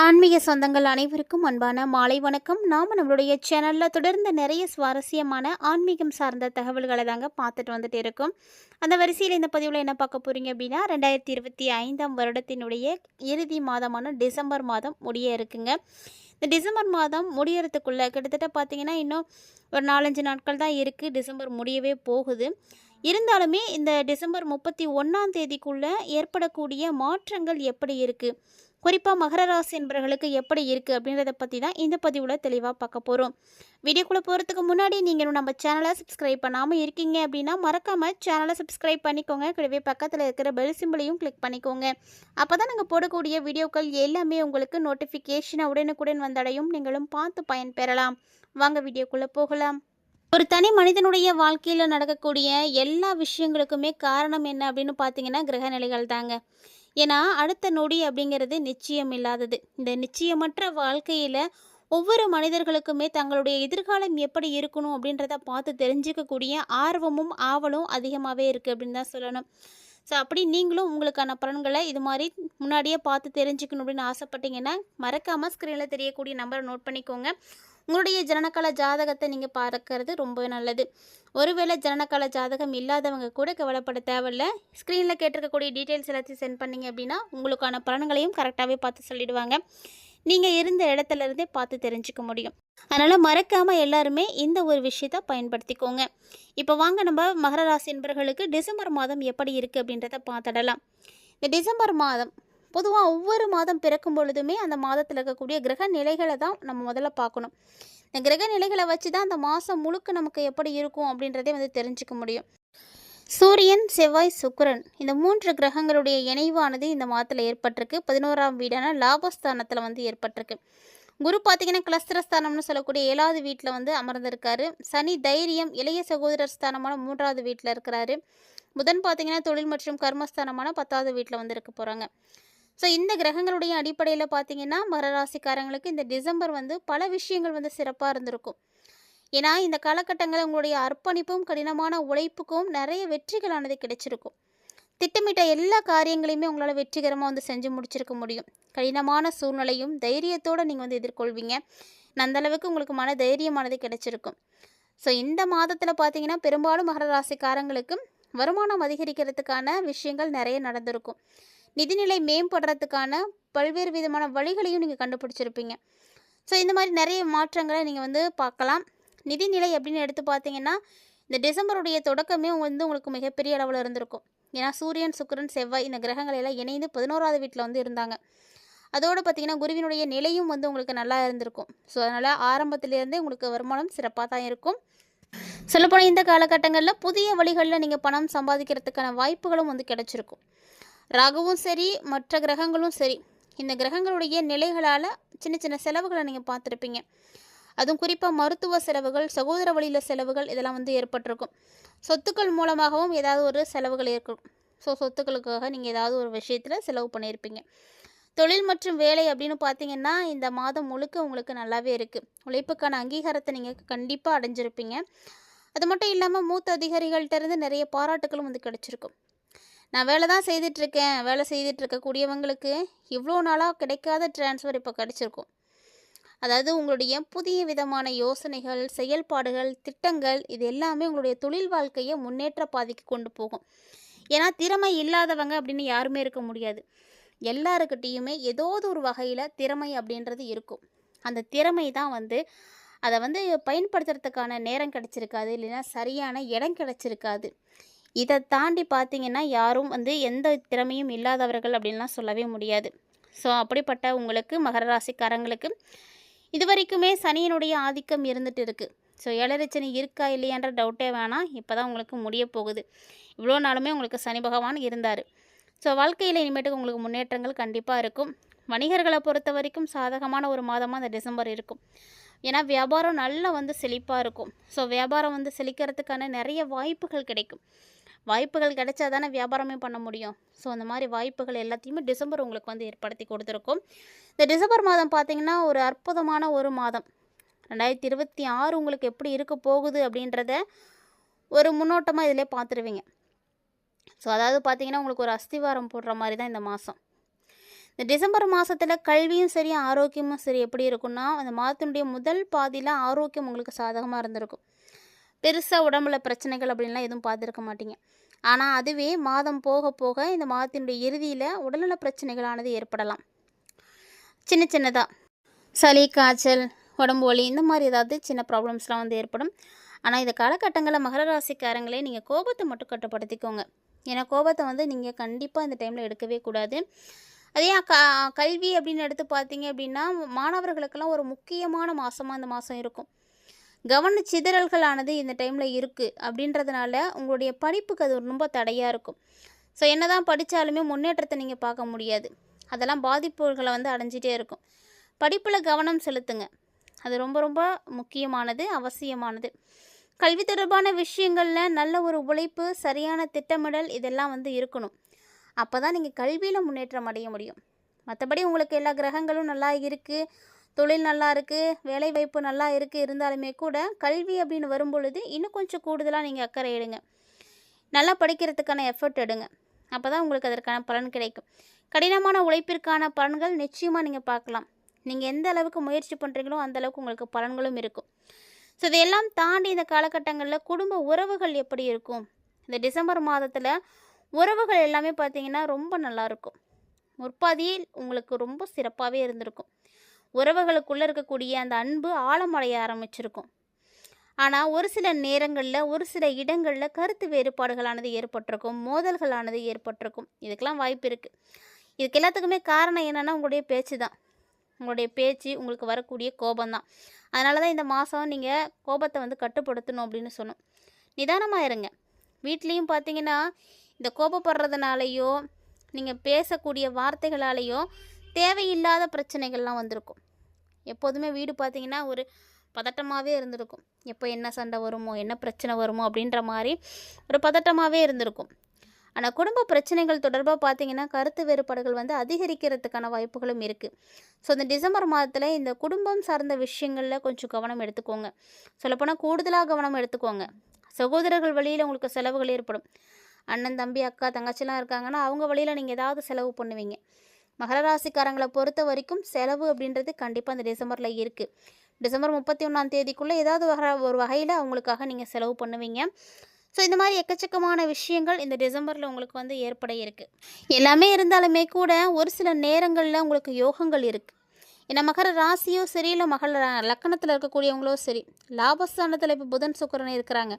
ஆன்மீக சொந்தங்கள் அனைவருக்கும் அன்பான மாலை வணக்கம். நாம் நம்மளுடைய சேனலில் தொடர்ந்து நிறைய சுவாரஸ்யமான ஆன்மீகம் சார்ந்த தகவல்களை தாங்க பார்த்துட்டு வந்துட்டு இருக்கோம். அந்த வரிசையில் இந்த பதிவில் என்ன பார்க்க போகிறீங்க அப்படின்னா ரெண்டாயிரத்தி இருபத்தி ஐந்தாம் வருடத்தினுடைய இறுதி மாதமான டிசம்பர் மாதம் முடிய இருக்குங்க. இந்த டிசம்பர் மாதம் முடியறதுக்குள்ளே கிட்டத்தட்ட பார்த்தீங்கன்னா இன்னும் ஒரு நாலஞ்சு நாட்கள் தான் இருக்குது டிசம்பர் முடியவே போகுது. இருந்தாலுமே இந்த டிசம்பர் முப்பத்தி ஒன்றாம் தேதிக்குள்ளே ஏற்படக்கூடிய மாற்றங்கள் எப்படி இருக்குது குறிப்பாக மகர ராசி என்பவர்களுக்கு எப்படி இருக்குது அப்படின்றத பற்றி தான் இந்த பதிவில் தெளிவாக பார்க்க போகிறோம் வீடியோக்குள்ளே போகிறதுக்கு முன்னாடி நீங்கள் நம்ம சேனலை சப்ஸ்கிரைப் பண்ணாமல் இருக்கீங்க அப்படின்னா மறக்காமல் சேனலை சப்ஸ்கிரைப் பண்ணிக்கோங்க. கூடவே பக்கத்தில் இருக்கிற பெல் சிம்பிளையும் கிளிக் பண்ணிக்கோங்க. அப்போ தான் நாங்கள் போடக்கூடிய வீடியோக்கள் எல்லாமே உங்களுக்கு நோட்டிஃபிகேஷனை உடனுக்குடன் வந்தடையும். நீங்களும் பார்த்து பயன்பெறலாம் வாங்க வீடியோக்குள்ளே போகலாம். ஒரு தனி மனிதனுடைய வாழ்க்கையில் நடக்கக்கூடிய எல்லா விஷயங்களுக்குமே காரணம் என்ன அப்படின்னு பார்த்தீங்கன்னா கிரக நிலைகள் தாங்க. ஏன்னா அடுத்த நொடி அப்படிங்கிறது நிச்சயம் இல்லாதது. இந்த நிச்சயமற்ற வாழ்க்கையில் ஒவ்வொரு மனிதர்களுக்குமே தங்களுடைய எதிர்காலம் எப்படி இருக்கணும் அப்படின்றத பார்த்து தெரிஞ்சுக்கக்கூடிய ஆர்வமும் ஆவலும் அதிகமாகவே இருக்குது அப்படின்னு தான் சொல்லணும். ஸோ அப்படி நீங்களும் உங்களுக்கான பலன்களை இது மாதிரி முன்னாடியே பார்த்து தெரிஞ்சுக்கணும் அப்படின்னு ஆசைப்பட்டீங்கன்னா மறக்காமல் ஸ்க்ரீனில் தெரியக்கூடிய நம்பரை நோட் பண்ணிக்கோங்க. உங்களுடைய ஜனனகால ஜாதகத்தை நீங்கள் பார்க்கறது ரொம்பவே நல்லது. ஒருவேளை ஜனனகால ஜாதகம் இல்லாதவங்க கூட கவலைப்பட தேவையில்ல. ஸ்க்ரீனில் கேட்டிருக்கக்கூடிய டீட்டெயில்ஸ் எல்லாத்தையும் சென்ட் பண்ணீங்க அப்படின்னா உங்களுக்கான பலன்களையும் கரெக்டாகவே பார்த்து சொல்லிடுவாங்க. நீங்கள் இருந்த இடத்துல இருந்தே பார்த்து தெரிஞ்சுக்க முடியும். அதனால் மறக்காமல் எல்லாருமே இந்த ஒரு விஷயத்தை பயன்படுத்திக்கோங்க. இப்போ வாங்க நம்ம மகர ராசி என்பர்களுக்கு டிசம்பர் மாதம் எப்படி இருக்குது அப்படின்றத பார்த்துடலாம். இந்த டிசம்பர் மாதம் பொதுவாக ஒவ்வொரு மாதம் பிறக்கும் பொழுதுமே அந்த மாதத்தில் இருக்கக்கூடிய கிரக நிலைகளை தான் நம்ம முதல்ல பார்க்கணும். இந்த கிரக நிலைகளை வச்சு தான் அந்த மாதம் முழுக்க நமக்கு எப்படி இருக்கும் அப்படின்றதே வந்து தெரிஞ்சுக்க முடியும். சூரியன் செவ்வாய் சுக்கரன் இந்த மூன்று கிரகங்களுடைய இணைவானது இந்த மாதத்தில் ஏற்பட்டிருக்கு. பதினோராம் வீடான லாபஸ்தானத்தில் வந்து ஏற்பட்டிருக்கு. குரு பார்த்தீங்கன்னா கிளஸ்திரஸ்தானம்னு சொல்லக்கூடிய ஏழாவது வீட்டில் வந்து அமர்ந்திருக்காரு. சனி தைரியம் இளைய சகோதரர் ஸ்தானமான மூன்றாவது வீட்டில் இருக்கிறாரு. புதன் பார்த்தீங்கன்னா தொழில் மற்றும் கர்மஸ்தானமான பத்தாவது வீட்டில் வந்து இருக்க போகிறாங்க ஸோ இந்த கிரகங்களுடைய அடிப்படையில் பார்த்தீங்கன்னா மரராசிக்காரங்களுக்கு இந்த டிசம்பர் வந்து பல விஷயங்கள் வந்து சிறப்பாக இருந்திருக்கும். ஏன்னா இந்த காலகட்டங்களில் உங்களுடைய அர்ப்பணிப்பும் கடினமான உழைப்புக்கும் நிறைய வெற்றிகளானது கிடைச்சிருக்கும். திட்டமிட்ட எல்லா காரியங்களையுமே உங்களால் வெற்றிகரமாக வந்து செஞ்சு முடிச்சிருக்க முடியும். கடினமான சூழ்நிலையும் தைரியத்தோடு நீங்கள் வந்து எதிர்கொள்வீங்க. அந்தளவுக்கு உங்களுக்கு மன தைரியமானது கிடைச்சிருக்கும். ஸோ இந்த மாதத்தில் பார்த்தீங்கன்னா பெரும்பாலும் மகர ராசிக்காரங்களுக்கு வருமானம் அதிகரிக்கிறதுக்கான விஷயங்கள் நிறைய நடந்திருக்கும். நிதிநிலை மேம்படுறதுக்கான பல்வேறு விதமான வழிகளையும் நீங்கள் கண்டுபிடிச்சிருப்பீங்க. ஸோ இந்த மாதிரி நிறைய மாற்றங்களை நீங்கள் வந்து பார்க்கலாம். நிதிநிலை அப்படின்னு எடுத்து பார்த்தீங்கன்னா இந்த டிசம்பருடைய தொடக்கமே வந்து உங்களுக்கு மிகப்பெரிய அளவில் இருந்திருக்கும். ஏன்னா சூரியன் சுக்கிரன் செவ்வாய் இந்த கிரகங்கள் எல்லாம் இணைந்து பதினோராவது வீட்டில் வந்து இருந்தாங்க. அதோடு பார்த்தீங்கன்னா குருவினுடைய நிலையும் வந்து உங்களுக்கு நல்லா இருந்திருக்கும். ஸோ அதனால் ஆரம்பத்திலேருந்தே உங்களுக்கு வருமானம் சிறப்பாக தான் இருக்கும். சொல்லப்போனால் இந்த காலகட்டங்களில் புதிய வழிகளில் நீங்கள் பணம் சம்பாதிக்கிறதுக்கான வாய்ப்புகளும் வந்து கிடைச்சிருக்கும். ராகுவும் சரி மற்ற கிரகங்களும் சரி. இந்த கிரகங்களுடைய நிலைகளால் சின்ன சின்ன செலவுகளை நீங்கள் பார்த்துருப்பீங்க. அதுவும் குறிப்பாக மருத்துவ செலவுகள் சகோதர வழியில் செலவுகள் இதெல்லாம் வந்து ஏற்பட்டிருக்கும். சொத்துக்கள் மூலமாகவும் ஏதாவது ஒரு செலவுகள் இருக்கும் ஸோ சொத்துக்களுக்காக நீங்கள் ஏதாவது ஒரு விஷயத்தில் செலவு பண்ணியிருப்பீங்க. தொழில் மற்றும் வேலை அப்படின்னு பார்த்தீங்கன்னா இந்த மாதம் முழுக்க உங்களுக்கு நல்லாவே இருக்குது உழைப்புக்கான அங்கீகாரத்தை நீங்கள் கண்டிப்பாக அடைஞ்சிருப்பீங்க. அது மட்டும் இல்லாமல் மூத்த அதிகாரிகள்கிட்ட இருந்து நிறைய பாராட்டுகளும் வந்து கிடச்சிருக்கும். நான் வேலை தான் செய்துட்ருக்கேன். வேலை செய்துட்ருக்கக்கூடியவங்களுக்கு இவ்வளோ நாளாக கிடைக்காத டிரான்ஸ்ஃபர் இப்போ கிடச்சிருக்கும். அதாவது உங்களுடைய புதிய விதமான யோசனைகள் செயல்பாடுகள் திட்டங்கள் இது எல்லாமே உங்களுடைய தொழில் வாழ்க்கையை முன்னேற்ற பாதைக்கு கொண்டு போகும். ஏன்னா திறமை இல்லாதவங்க அப்படின்னு யாருமே இருக்க முடியாது. எல்லாருக்கிட்டேயுமே ஏதோது ஒரு வகையில் திறமை அப்படின்றது இருக்கும். அந்த திறமை தான் வந்து அதை வந்து பயன்படுத்துறதுக்கான நேரம் கிடச்சிருக்காது. இல்லைன்னா சரியான இடம் கிடச்சிருக்காது. இதை தாண்டி பார்த்தீங்கன்னா யாரும் வந்து எந்த திறமையும் இல்லாதவர்கள் அப்படின்லாம் சொல்லவே முடியாது. ஸோ அப்படிப்பட்ட உங்களுக்கு மகர ராசிக்காரங்களுக்கு இது வரைக்குமே சனியினுடைய ஆதிக்கம் இருந்துட்டு இருக்குது ஸோ ஏழரைச்சனி இருக்கா இல்லையான்ற டவுட்டே வேணாம். இப்போ தான் உங்களுக்கு முடிய போகுது. இவ்வளோ நாளுமே உங்களுக்கு சனி பகவான் இருந்தார். ஸோ வாழ்க்கையில் இனிமேட்டுக்கு உங்களுக்கு முன்னேற்றங்கள் கண்டிப்பாக இருக்கும். வணிகர்களை பொறுத்த வரைக்கும் சாதகமான ஒரு மாதமாக அந்த டிசம்பர் இருக்கும். ஏன்னா வியாபாரம் நல்லா வந்து செழிப்பாக இருக்கும். ஸோ வியாபாரம் வந்து செழிக்கிறதுக்கான நிறைய வாய்ப்புகள் கிடைக்கும். வாய்ப்புகள் கிடைச்சா தானே வியாபாரமே பண்ண முடியும். ஸோ அந்த மாதிரி வாய்ப்புகள் எல்லாத்தையுமே டிசம்பர் உங்களுக்கு வந்து ஏற்படுத்தி கொடுத்துருக்கும். இந்த டிசம்பர் மாதம் பார்த்திங்கன்னா ஒரு அற்புதமான ஒரு மாதம். ரெண்டாயிரத்தி இருபத்தி ஆறு உங்களுக்கு எப்படி இருக்க போகுது அப்படின்றத ஒரு முன்னோட்டமாக இதிலே பார்த்துருவீங்க. ஸோ அதாவது பார்த்திங்கன்னா உங்களுக்கு ஒரு அஸ்திவாரம் போடுற மாதிரி தான் இந்த மாதம். இந்த டிசம்பர் மாதத்தில் கல்வியும் சரி ஆரோக்கியமும் சரி எப்படி இருக்கும்னா அந்த மாதத்தினுடைய முதல் பாதியில் ஆரோக்கியம் உங்களுக்கு சாதகமாக இருந்திருக்கும். பெருசாக உடம்புல பிரச்சனைகள் அப்படின்லாம் எதுவும் பார்த்துருக்க மாட்டீங்க. ஆனால் அதுவே மாதம் போக போக இந்த மாதத்தினுடைய இறுதியில் உடல்நல பிரச்சனைகளானது ஏற்படலாம். சின்ன சின்னதாக சளி காய்ச்சல் உடம்பு வலி இந்த மாதிரி ஏதாவது சின்ன ப்ராப்ளம்ஸ்லாம் வந்து ஏற்படும். ஆனால் இந்த காலகட்டங்களில் மகர ராசிக்காரங்களே நீங்கள் கோபத்தை மட்டும் கட்டுப்படுத்திக்கோங்க. ஏன்னா கோபத்தை வந்து நீங்கள் கண்டிப்பாக இந்த டைமில் எடுக்கவே கூடாது. அதே க கல்வி அப்படின்னு எடுத்து பார்த்தீங்க அப்படின்னா மாணவர்களுக்கெல்லாம் ஒரு முக்கியமான மாதமாக இந்த மாதம் இருக்கும். கவன சிதறல்களானது இந்த டைமில் இருக்குது அப்படின்றதுனால உங்களுடைய படிப்புக்கு அது ரொம்ப தடையாக இருக்கும். ஸோ என்ன தான் படித்தாலுமே முன்னேற்றத்தை நீங்கள் பார்க்க முடியாது. அதெல்லாம் பாதிப்புகளை வந்து அடைஞ்சிட்டே இருக்கும். படிப்பில் கவனம் செலுத்துங்க. அது ரொம்ப ரொம்ப முக்கியமானது அவசியமானது. கல்வி தொடர்பான விஷயங்களில் நல்ல ஒரு உழைப்பு சரியான திட்டமிடல் இதெல்லாம் வந்து இருக்கணும். அப்போ தான் நீங்கள் கல்வியில் முன்னேற்றம் அடைய முடியும். மற்றபடி உங்களுக்கு எல்லா கிரகங்களும் நல்லா இருக்குது தொழில் நல்லா இருக்குது வேலை வாய்ப்பு நல்லா இருக்குது இருந்தாலுமே கூட கல்வி அப்படின்னு வரும்பொழுது இன்னும் கொஞ்சம் கூடுதலாக நீங்கள் அக்கறை எடுங்க. நல்லா படிக்கிறதுக்கான எஃபர்ட் எடுங்க. அப்போ தான் உங்களுக்கு அதற்கான பலன் கிடைக்கும். கடினமான உழைப்பிற்கான பலன்கள் நிச்சயமாக நீங்கள் பார்க்கலாம். நீங்கள் எந்த அளவுக்கு முயற்சி பண்ணுறீங்களோ அந்த அளவுக்கு உங்களுக்கு பலன்களும் இருக்கும். ஸோ இதையெல்லாம் தாண்டி இந்த காலகட்டங்களில் குடும்ப உறவுகள் எப்படி இருக்கும்? இந்த டிசம்பர் மாதத்தில் உறவுகள் எல்லாமே பார்த்தீங்கன்னா ரொம்ப நல்லாயிருக்கும் முற்பாதியில் உங்களுக்கு ரொம்ப சிறப்பாகவே இருந்திருக்கும். உறவுகளுக்குள்ளே இருக்கக்கூடிய அந்த அன்பு ஆழமடைய ஆரம்பிச்சிருக்கும். ஆனால் ஒரு சில நேரங்களில் ஒரு சில இடங்களில் கருத்து வேறுபாடுகளானது ஏற்பட்டிருக்கும் மோதல்களானது ஏற்பட்டிருக்கும். இதுக்கெல்லாம் வாய்ப்பு இருக்குது இதுக்கு எல்லாத்துக்குமே காரணம் என்னென்னா உங்களுடைய பேச்சு தான் உங்களுடைய பேச்சு உங்களுக்கு வரக்கூடிய கோபம் தான் அதனால தான் இந்த மாதம் நீங்கள் கோபத்தை வந்து கட்டுப்படுத்தணும் அப்படின்னு சொன்னோம். நிதானமாக இருங்க. வீட்லேயும் பார்த்தீங்கன்னா இந்த கோபப்படுறதுனாலையோ நீங்கள் பேசக்கூடிய வார்த்தைகளாலேயோ தேவையில்லாத பிரச்சனைகள்லாம் வந்திருக்கும். எப்போதுமே வீடு பார்த்தீங்கன்னா ஒரு பதட்டமாகவே இருந்திருக்கும். எப்போ என்ன சண்டை வருமோ என்ன பிரச்சனை வருமோ அப்படின்ற மாதிரி ஒரு பதட்டமாகவே இருந்திருக்கும். ஆனால் குடும்ப பிரச்சனைகள் தொடர்பாக பார்த்தீங்கன்னா கருத்து வேறுபாடுகள் வந்து அதிகரிக்கிறதுக்கான வாய்ப்புகளும் இருக்குது ஸோ இந்த டிசம்பர் மாதத்தில் இந்த குடும்பம் சார்ந்த விஷயங்களில் கொஞ்சம் கவனம் எடுத்துக்கோங்க. சொல்லப்போனால் கூடுதலாக கவனம் எடுத்துக்கோங்க. சகோதரர்கள் வழியில் உங்களுக்கு செலவுகள் ஏற்படும். அண்ணன் தம்பி அக்கா தங்கச்சிலாம் இருக்காங்கன்னா அவங்க வழியில் நீங்கள் ஏதாவது செலவு பண்ணுவீங்க. மகர ராசிக்காரங்களை பொறுத்த வரைக்கும் செலவு அப்படின்றது கண்டிப்பாக அந்த டிசம்பரில் இருக்குது டிசம்பர் முப்பத்தி ஒன்றாம் தேதிக்குள்ளே ஏதாவது வகை ஒரு வகையில் அவங்களுக்காக நீங்கள் செலவு பண்ணுவீங்க. ஸோ இந்த மாதிரி எக்கச்சக்கமான விஷயங்கள் இந்த டிசம்பரில் உங்களுக்கு வந்து ஏற்பட இருக்குது எல்லாமே இருந்தாலுமே கூட ஒரு சில நேரங்களில் உங்களுக்கு யோகங்கள் இருக்குது ஏன்னா மகர ராசியோ சரி இல்லை மகள லக்கணத்தில் இருக்கக்கூடியவங்களோ சரி லாபஸ்தானத்தில் இப்போ புதன் சுக்கரன் இருக்கிறாங்க.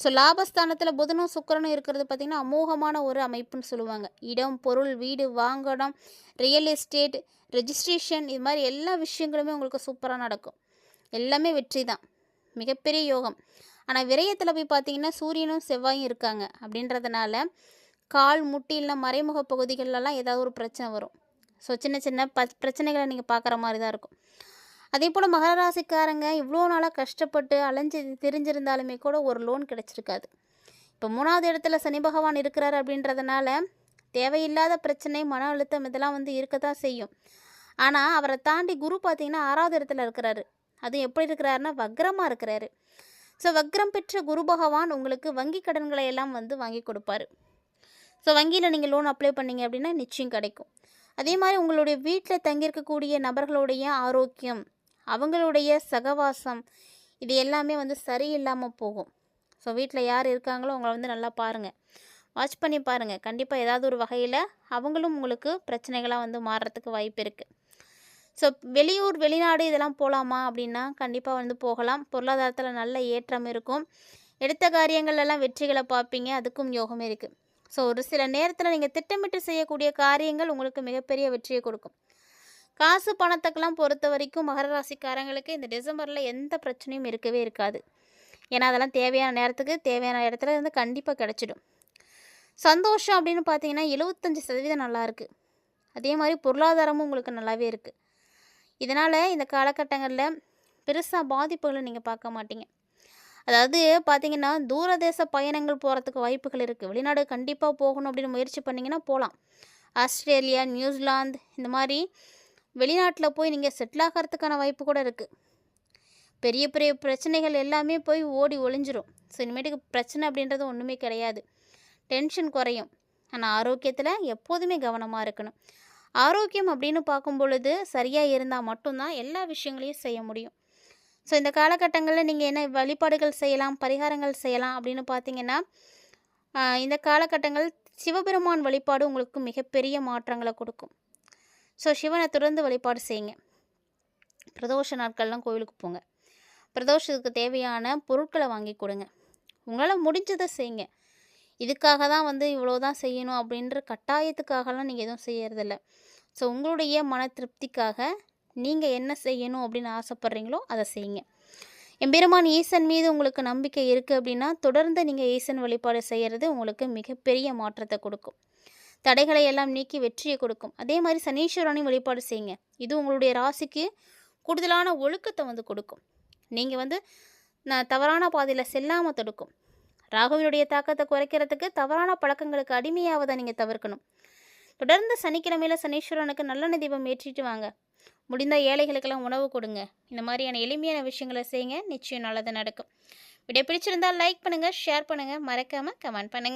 ஸோ லாபஸ்தானத்தில் புதனும் சுக்கரனும் இருக்கிறது பார்த்திங்கன்னா அமோகமான ஒரு அமைப்புன்னு சொல்லுவாங்க. இடம் பொருள் வீடு வாங்கணும் ரியல் எஸ்டேட் ரெஜிஸ்ட்ரேஷன் இது மாதிரி எல்லா விஷயங்களுமே உங்களுக்கு சூப்பராக நடக்கும். எல்லாமே வெற்றி தான். மிகப்பெரிய யோகம். ஆனால் விரயத்தில் போய் பார்த்தீங்கன்னா சூரியனும் செவ்வாயும் இருக்காங்க அப்படின்றதுனால கால் முட்டியில் மறைமுக பகுதிகளெல்லாம் ஏதாவது ஒரு பிரச்சனை வரும். ஸோ சின்ன சின்ன ப பிரச்சனைகளை நீங்கள் பார்க்குற மாதிரி தான் இருக்கும். அதே போல் மகர ராசிக்காரங்க இவ்வளோ நாளாக கஷ்டப்பட்டு அலைஞ்சு தெரிஞ்சிருந்தாலுமே கூட ஒரு லோன் கிடச்சிருக்காது. இப்போ மூணாவது இடத்துல சனி பகவான் இருக்கிறார் அப்படின்றதுனால தேவையில்லாத பிரச்சனை மன அழுத்தம் இதெல்லாம் வந்து இருக்க தான் செய்யும். ஆனால் அவரை தாண்டி குரு பார்த்தீங்கன்னா ஆறாவது இடத்துல இருக்கிறாரு. அதுவும் எப்படி இருக்கிறாருன்னா வக்ரமாக இருக்கிறாரு. ஸோ வக்ரம் பெற்ற குரு பகவான் உங்களுக்கு வங்கி கடன்களை எல்லாம் வந்து வாங்கி கொடுப்பாரு. ஸோ வங்கியில் நீங்கள் லோன் அப்ளை பண்ணீங்க அப்படின்னா நிச்சயம் கிடைக்கும். அதே மாதிரி உங்களுடைய வீட்டில் தங்கியிருக்கக்கூடிய நபர்களுடைய ஆரோக்கியம் அவங்களுடைய சகவாசம் இது எல்லாமே வந்து சரியில்லாமல் போகும். ஸோ வீட்டில் யார் இருக்காங்களோ அவங்கள வந்து நல்லா பாருங்கள் வாட்ச் பண்ணி பாருங்கள் கண்டிப்பாக ஏதாவது ஒரு வகையில் அவங்களும் உங்களுக்கு பிரச்சனைகளாக வந்து மாறுறதுக்கு வாய்ப்பு இருக்குது ஸோ வெளியூர் வெளிநாடு இதெல்லாம் போகலாமா அப்படின்னா கண்டிப்பாக வந்து போகலாம். பொருளாதாரத்தில் நல்ல ஏற்றம் இருக்கும். எடுத்த காரியங்கள்லாம் வெற்றிகளை பார்ப்பீங்க. அதுக்கும் யோகம் இருக்குது ஸோ ஒரு சில நேரத்தில் நீங்கள் திட்டமிட்டு செய்யக்கூடிய காரியங்கள் உங்களுக்கு மிகப்பெரிய வெற்றியை கொடுக்கும். காசு பணத்துக்கெல்லாம் பொறுத்த வரைக்கும் மகர ராசிக்காரங்களுக்கு இந்த டிசம்பரில் எந்த பிரச்சனையும் இருக்கவே இருக்காது. ஏன்னா அதெல்லாம் தேவையான நேரத்துக்கு தேவையான இடத்துல இருந்து கண்டிப்பாக கிடச்சிடும். சந்தோஷம் அப்படின்னு பார்த்தீங்கன்னா எழுபத்தஞ்சி சதவீதம் நல்லாயிருக்கு அதே மாதிரி பொருளாதாரமும் உங்களுக்கு நல்லாவே இருக்குது இதனால் இந்த காலகட்டங்களில் பெருசாக பாதிப்புகளை நீங்கள் பார்க்க மாட்டீங்க. அதாவது பார்த்தீங்கன்னா தூரதேச பயணங்கள் போகிறதுக்கு வாய்ப்புகள் இருக்குது வெளிநாடு கண்டிப்பாக போகணும் அப்படின்னு முயற்சி பண்ணிங்கன்னா போகலாம் ஆஸ்திரேலியா நியூசிலாந்து இந்த மாதிரி வெளிநாட்டில் போய் நீங்கள் செட்டில் ஆகிறதுக்கான வாய்ப்பு கூட இருக்குது பெரிய பெரிய பிரச்சனைகள் எல்லாமே போய் ஓடி ஒளிஞ்சிரும். ஸோ இனிமேட்டுக்கு பிரச்சனை அப்படின்றது ஒன்றுமே கிடையாது. டென்ஷன் குறையும். ஆனால் ஆரோக்கியத்தில் எப்போதுமே கவனமாக இருக்கணும். ஆரோக்கியம் அப்படின்னு பார்க்கும் பொழுது சரியாக இருந்தால் மட்டும்தான் எல்லா விஷயங்களையும் செய்ய முடியும். ஸோ இந்த காலகட்டங்களில் நீங்கள் என்ன வழிபாடுகள் செய்யலாம் பரிகாரங்கள் செய்யலாம் அப்படின்னு பார்த்தீங்கன்னா இந்த காலகட்டங்கள் சிவபெருமான் வழிபாடு உங்களுக்கு மிகப்பெரிய மாற்றங்களை கொடுக்கும். ஸோ சிவனை தொடர்ந்து வழிபாடு செய்யுங்க. பிரதோஷ நாட்கள்லாம் கோவிலுக்கு போங்க. பிரதோஷத்துக்கு தேவையான பொருட்களை வாங்கி கொடுங்க. உங்களால் முடிஞ்சதை செய்யுங்க. இதுக்காக தான் வந்து இவ்வளோ தான் செய்யணும் அப்படின்ற கட்டாயத்துக்காகலாம் நீங்கள் எதுவும் செய்யறதில்ல. ஸோ உங்களுடைய மன திருப்திக்காக நீங்கள் என்ன செய்யணும் அப்படின்னு ஆசைப்பட்றீங்களோ அதை செய்யுங்க. எம்பெருமான் ஈசன் மீது உங்களுக்கு நம்பிக்கை இருக்குது அப்படின்னா தொடர்ந்து நீங்கள் ஈசன் வழிபாடு செய்கிறது உங்களுக்கு மிகப்பெரிய மாற்றத்தை கொடுக்கும். தடைகளை எல்லாம் நீக்கி வெற்றியை கொடுக்கும். அதே மாதிரி சனீஸ்வரனையும் வழிபாடு செய்யுங்க. இது உங்களுடைய ராசிக்கு கூடுதலான ஒழுக்கத்தை வந்து கொடுக்கும். நீங்கள் வந்து நான் தவறான பாதையில் செல்லாமல் தடுக்கும். ராகுவினுடைய தாக்கத்தை குறைக்கிறதுக்கு தவறான பழக்கங்களுக்கு அடிமையாவதை நீங்கள் தவிர்க்கணும். தொடர்ந்து சனிக்கிழமையில் சனீஸ்வரனுக்கு நல்லெண்ணெய் தீபம் ஏற்றிட்டு வாங்க. முடிந்தால் ஏழைகளுக்கெல்லாம் உணவு கொடுங்க. இந்த மாதிரியான எளிமையான விஷயங்களை செய்யுங்க. நிச்சயம் நல்லது நடக்கும். வீடியோ பிடிச்சிருந்தால் லைக் பண்ணுங்கள் ஷேர் பண்ணுங்கள் மறக்காமல் கமெண்ட் பண்ணுங்கள்